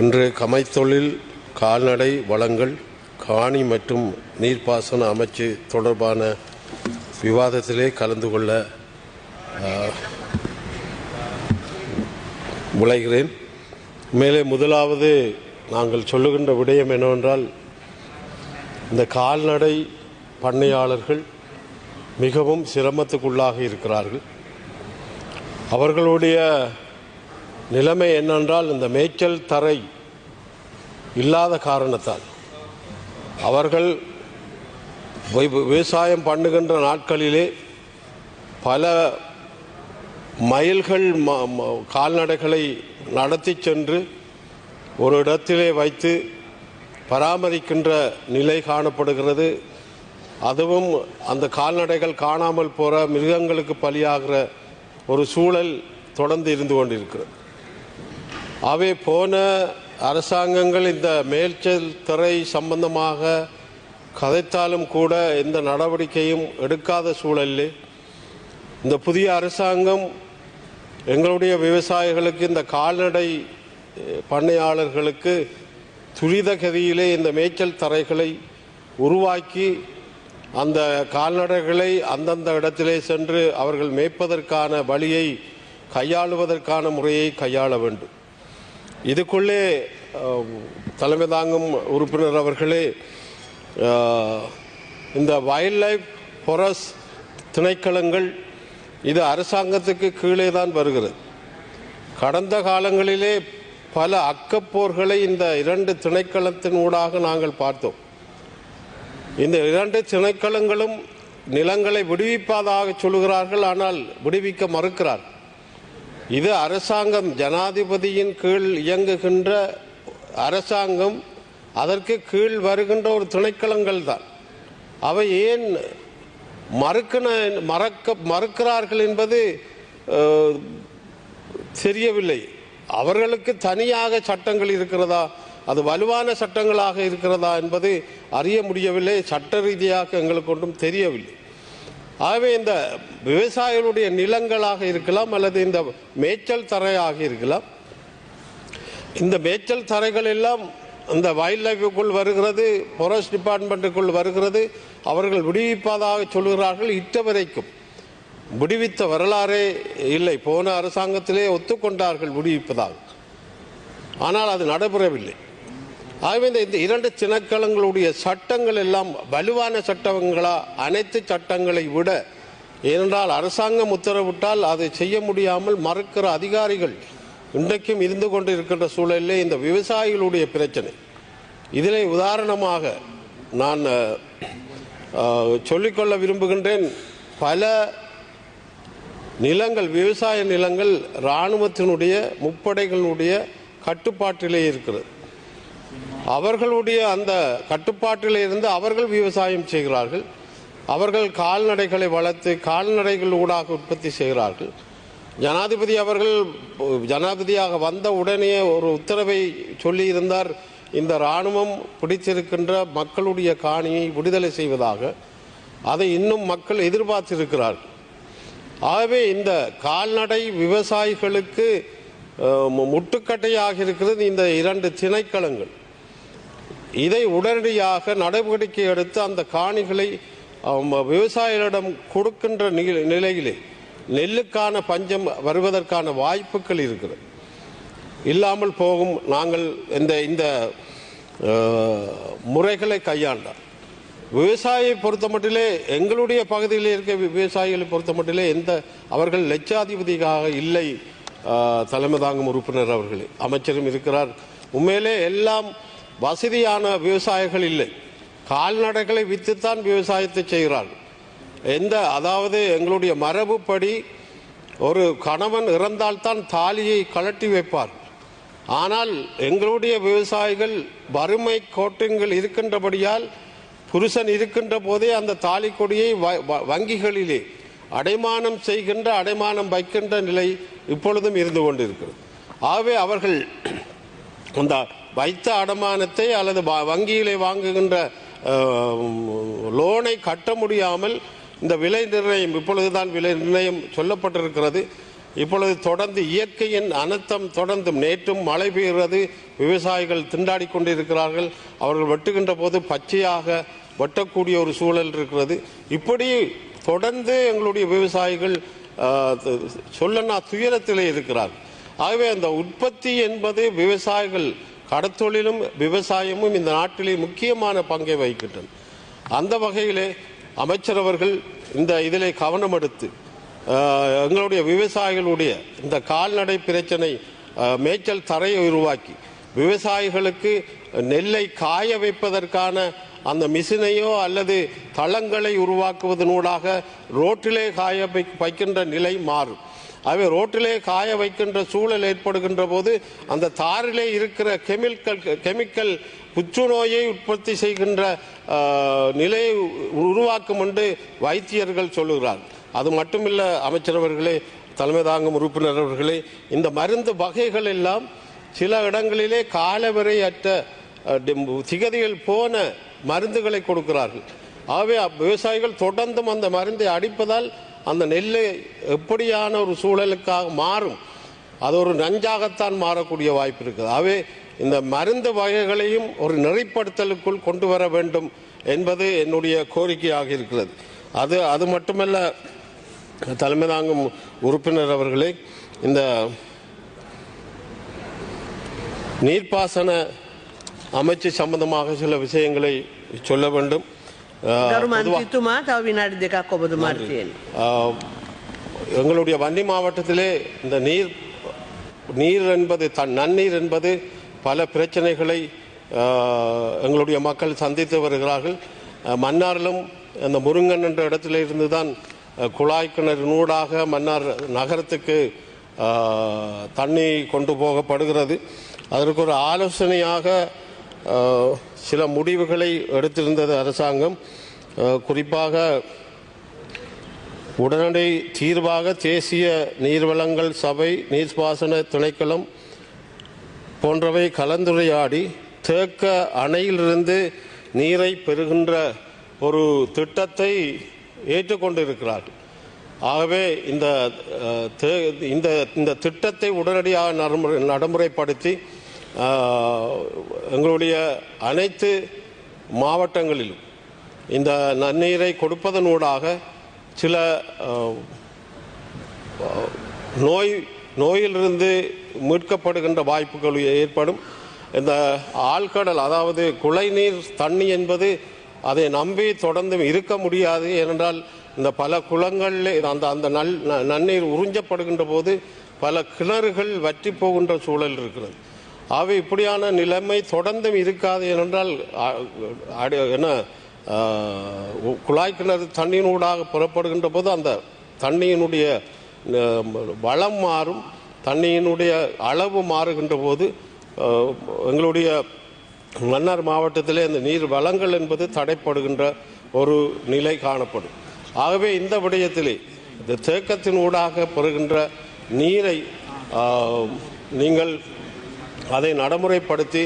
இன்று கமைத்தொழில் கால்நடை வளங்கள் காணி மற்றும் நீர்ப்பாசன அமைச்சு தொடர்பான விவாதத்திலே கலந்து கொள்ள விளைகிறேன். மேலே முதலாவது நாங்கள் சொல்லுகின்ற விடயம் என்னவென்றால் இந்த கால்நடை பண்ணையாளர்கள் மிகவும் சிரமத்துக்குள்ளாக இருக்கிறார்கள். அவர்களுடைய நிலைமை என்னென்றால் இந்த மேய்ச்சல் தரை இல்லாத காரணத்தால். அவர்கள் விவசாயம் பண்ணுகின்ற நாட்களிலே பல மைல்கள் ம- ம- கால்நடைகளை நடத்தி சென்று ஒரு இடத்திலே வைத்து பராமரிக்கின்ற நிலை காணப்படுகிறது. அதுவும் அந்த கால்நடைகள் காணாமல் போகிற மிருகங்களுக்கு பலியாகிற ஒரு சூழல் தொடர்ந்து இருந்து கொண்டிருக்கிறது. அவை போன அரசாங்கங்கள் இந்த மேல்ச்சல் துறை சம்பந்தமாக கதைத்தாலும் கூட எந்த நடவடிக்கையும் எடுக்காத சூழலில் இந்த புதிய அரசாங்கம் எங்களுடைய விவசாயிகளுக்கு இந்த கால்நடை பண்ணையாளர்களுக்கு துரித கதியிலே இந்த மேய்ச்சல் தரைகளை உருவாக்கி அந்த கால்நடைகளை அந்தந்த இடத்திலே சென்று அவர்கள் மேய்ப்பதற்கான வழியை கையாளுவதற்கான முறையை கையாள வேண்டும். இதுக்குள்ளே தலைமை தாங்கும் உறுப்பினர் அவர்களே இந்த வைல்ட் லைஃப் ஃபாரஸ்ட் திணைக்களங்கள் இது அரசாங்கத்துக்கு கீழே தான் வருகிறது. கடந்த காலங்களிலே பல அக்கப்போர்களை இந்த இரண்டு திணைக்களத்தின் ஊடாக நாங்கள் பார்த்தோம். இந்த இரண்டு திணைக்களங்களும் நிலங்களை விடுவிப்பதாக சொல்லுகிறார்கள் ஆனால் விடுவிக்க மறுக்கிறார் இது அரசாங்கம் ஜனாதிபதியின் கீழ் இயங்குகின்ற அரசாங்கம் அதற்கு கீழ் வருகின்ற ஒரு துணைக்களங்கள் தான். அவை ஏன் மறுக்கின மறக்க மறுக்கிறார்கள் என்பது தெரியவில்லை. அவர்களுக்கு தனியாக சட்டங்கள் இருக்கிறதா? அது வலுவான சட்டங்களாக இருக்கிறதா என்பது அறிய முடியவில்லை. சட்ட ரீதியாக எங்களுக்கு ஒன்றும் தெரியவில்லை. ஆகவே இந்த விவசாயிகளுடைய நிலங்களாக இருக்கலாம் அல்லது இந்த மேய்ச்சல் தரையாக இருக்கலாம். இந்த மேய்ச்சல் தரைகள் எல்லாம் இந்த வைல்ட் லைஃபுக்குள் வருகிறது ஃபாரஸ்ட் டிபார்ட்மெண்ட்டுக்குள் வருகிறது. அவர்கள் விடுவிப்பதாக சொல்கிறார்கள் இட்ட வரைக்கும் விடுவித்த வரலாறே இல்லை. போன அரசாங்கத்திலே ஒத்துக்கொண்டார்கள் விடுவிப்பதாக. ஆனால் அது நடைபெறவில்லை. ஆகவே இந்த இரண்டு திணைக்களங்களுடைய சட்டங்கள் எல்லாம் வலுவான சட்டங்களா? அனைத்து சட்டங்களை விட ஏனென்றால் அரசாங்கம் உத்தரவிட்டால் அதை செய்ய முடியாமல் மறுக்கிற அதிகாரிகள் இன்றைக்கும் இருந்து கொண்டு இருக்கின்ற சூழலிலே இந்த விவசாயிகளுடைய பிரச்சனை. இதிலே உதாரணமாக நான் சொல்லிக்கொள்ள விரும்புகின்றேன் பல நிலங்கள் விவசாய நிலங்கள் இராணுவத்தினுடைய முப்படைகளுடைய கட்டுப்பாட்டிலே இருக்கிறது. அவர்களுடைய அந்த கட்டுப்பாட்டில் இருந்து அவர்கள் விவசாயம் செய்கிறார்கள். அவர்கள் கால்நடைகளை வளர்த்து கால்நடைகள் ஊடாக உற்பத்தி செய்கிறார்கள். ஜனாதிபதி அவர்கள் ஜனாதிபதியாக வந்த உடனே ஒரு உத்தரவை சொல்லியிருந்தார். இந்த இராணுவம் பிடித்திருக்கின்ற மக்களுடைய காணியை விடுதலை செய்வதாக. அதை இன்னும் மக்கள் எதிர்பார்த்திருக்கிறார்கள் ஆகவே இந்த கால்நடை விவசாயிகளுக்கு முட்டுக்கட்டையாக இருக்கிறது. இந்த இரண்டு திணைக்களங்கள் இதை உடனடியாக நடவடிக்கை எடுத்து அந்த காணிகளை விவசாயிகளிடம் கொடுக்கின்ற நிலையிலே நெல்லுக்கான பஞ்சம் வருவதற்கான வாய்ப்புகள் இருக்கிறது. இல்லாமல் போகும் நாங்கள் இந்த இந்த முறைகளை கையாண்டார் விவசாயியை பொறுத்த மட்டிலே எங்களுடைய பகுதியில் இருக்க விவசாயிகளை பொறுத்த மட்டிலே எந்த அவர்கள் லட்சாதிபதியாக இல்லை தலைமை தாங்கும் உறுப்பினர் அவர்களே. அமைச்சரும் இருக்கிறார். உண்மையிலே எல்லாம் வசதியான விவசாயிகள் இல்லை. கால்நடைகளை விற்றுத்தான் விவசாயத்தை செய்கிறார்கள். எந்த அதாவது எங்களுடைய மரபுப்படி ஒரு கணவன் இறந்தால்தான் தாலியை கழட்டி வைப்பார். ஆனால் எங்களுடைய விவசாயிகள் வறுமை கோட்டங்கள் இருக்கின்றபடியால் புருஷன் இருக்கின்ற போதே அந்த தாலி கொடியை வ- வ- வங்கிகளிலே அடைமானம் செய்கின்ற அடைமானம் வைக்கின்ற நிலை இப்பொழுதும் இருந்து கொண்டிருக்கிறது. ஆகவே அவர்கள் அந்த வைத்த அடமானத்தை அல்லது வ- வங்கியிலே வாங்குகின்ற லோனை கட்ட முடியாமல் இந்த விலை நிர்ணயம் இப்பொழுதுதான் விலை நிர்ணயம் சொல்லப்பட்டிருக்கிறது. இப்பொழுது தொடர்ந்து இயற்கையின் அனர்த்தம் தொடர்ந்து நேற்றும் மழை பெய்கிறது. விவசாயிகள் திண்டாடி கொண்டிருக்கிறார்கள். அவர்கள் வெட்டுகின்ற போது பச்சையாக வெட்டக்கூடிய ஒரு சூழல் இருக்கிறது. இப்படி தொடர்ந்து எங்களுடைய விவசாயிகள் சொல்லனா துயரத்திலே இருக்கிறார்கள். ஆகவே அந்த உற்பத்தி என்பது விவசாயிகள் கடத்தொழிலும் விவசாயமும் இந்த நாட்டிலே முக்கியமான பங்கை வகிக்கின்றன. அந்த வகையிலே அமைச்சர் அவர்கள் இந்த இதிலே கவனம் எடுத்து எங்களுடைய விவசாயிகளுடைய இந்த கால்நடை பிரச்சனை மேய்ச்சல் தரையை உருவாக்கி விவசாயிகளுக்கு நெல்லை காய வைப்பதற்கான அந்த மிஷினையோ அல்லது தளங்களை உருவாக்குவதனூடாக ரோட்டிலே காய வை- வைக்கின்ற நிலை மாறும். அவை ரோட்டிலே காய வைக்கின்ற சூழல் ஏற்படுகின்ற போது அந்த தாரிலே இருக்கிற கெமிக்கல் கெமிக்கல் புற்றுநோயை உற்பத்தி செய்கின்ற நிலையை உருவாக்கும் என்று வைத்தியர்கள் சொல்லுகிறார். அது மட்டுமில்ல அமைச்சர் அவர்களே தலைமை தாங்கும் உறுப்பினர் அவர்களே இந்த மருந்து வகைகள் எல்லாம் சில இடங்களிலே காலவரையற்ற திகதியில் திகதிகள் போன மருந்துகளை கொடுக்கிறார்கள். ஆகவே விவசாயிகள் தொடர்ந்தும் அந்த மருந்தை அடிப்பதால் அந்த நெல்லை எப்படியான ஒரு சூழலுக்காக மாறும் அது ஒரு நஞ்சாகத்தான் மாறக்கூடிய வாய்ப்பு இருக்குது. ஆகவே இந்த மருந்து வகைகளையும் ஒரு நெறிப்படுத்தலுக்குள் கொண்டு வர வேண்டும் என்பது என்னுடைய கோரிக்கையாக இருக்கிறது. அது அது மட்டுமல்ல தலைமை தாங்கும் உறுப்பினர் அவர்களே இந்த நீர்ப்பாசன அமைச்சு சம்பந்தமாக சில விஷயங்களை சொல்ல வேண்டும். அஹ், ගරු பொதுவா- මන්ත්‍රීතුමා තව විනාඩි දෙකක් ඔබතුමාට තියෙන. ஆஹ், எங்களுடைய வன்னி மாவட்டத்திலே இந்த நீர் நீர் என்பது தன் நன்னீர் என்பது பல பிரச்சனைகளை ஆஹ், எங்களுடைய மக்கள் சந்தித்து வருகிறார்கள் ஆஹ், மன்னாரிலும் அந்த முருங்கன் என்ற இடத்துல இருந்து தான் ஆஹ், குழாய் கிணறினூடாக மன்னார் நகரத்துக்கு ஆஹ், தண்ணி கொண்டு போகப்படுகிறது அதற்கு ஒரு ஆலோசனையாக ஆஹ், சில முடிவுகளை எடுத்திருந்தது அரசாங்கம். குறிப்பாக உடனடி தீர்வாக தேசிய நீர்வளங்கள் சபை நீர்ப்பாசன திணைக்களம் போன்றவை கலந்துரையாடி தேக்க அணையிலிருந்து நீரை பெறுகின்ற ஒரு திட்டத்தை ஏற்றுக்கொண்டிருக்கிறார்கள். ஆகவே இந்த தே- இந்த இந்த திட்டத்தை உடனடியாக நடைமுறைப்படுத்தி எங்களுடைய அனைத்து மாவட்டங்களிலும் இந்த நன்னீரை கொடுப்பதனூடாக சில நோய் நோயிலிருந்து மீட்கப்படுகின்ற வாய்ப்புகள் ஏற்படும். இந்த ஆழ்கடல் அதாவது குழைநீர் தண்ணி என்பது அதை நம்பி தொடர்ந்து இருக்க முடியாது. ஏனென்றால் இந்த பல குளங்களில் அந்த அந்த நல் ந- நன்னீர் உறிஞ்சப்படுகின்ற போது பல கிணறுகள் வற்றி போகின்ற சூழல் இருக்கிறது. ஆகவே இப்படியான நிலைமை தொடர்ந்தும் இருக்காது ஏனென்றால் என்ன குழாய் கிணறு தண்ணியினூடாக புறப்படுகின்ற போது அந்த தண்ணியினுடைய வளம் மாறும் தண்ணியினுடைய அளவு மாறுகின்ற போது எங்களுடைய மன்னார் மாவட்டத்திலே இந்த நீர் வளங்கள் என்பது தடைப்படுகின்ற ஒரு நிலை காணப்படும். ஆகவே இந்த விடயத்திலே இந்த தேக்கத்தின் ஊடாக பெறுகின்ற நீரை நீங்கள் அதை நடைமுறைப்படுத்தி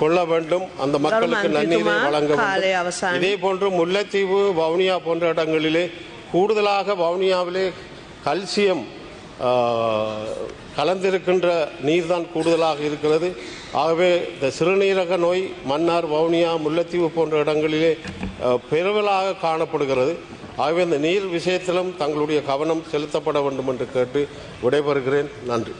கொள்ள வேண்டும். அந்த மக்களுக்கு நன்னீரை வழங்க வேண்டும். இதே போன்று முல்லைத்தீவு வவுனியா போன்ற இடங்களிலே கூடுதலாக வவுனியாவிலே கல்சியம் கலந்திருக்கின்ற நீர்தான் கூடுதலாக இருக்கிறது. ஆகவே இந்த சிறுநீரக நோய் மன்னார் வவுனியா முல்லைத்தீவு போன்ற இடங்களிலே பெருவலாக காணப்படுகிறது. ஆகவே இந்த நீர் விஷயத்திலும் தங்களுடைய கவனம் செலுத்தப்பட வேண்டும் என்று கேட்டு விடைபெறுகிறேன். நன்றி.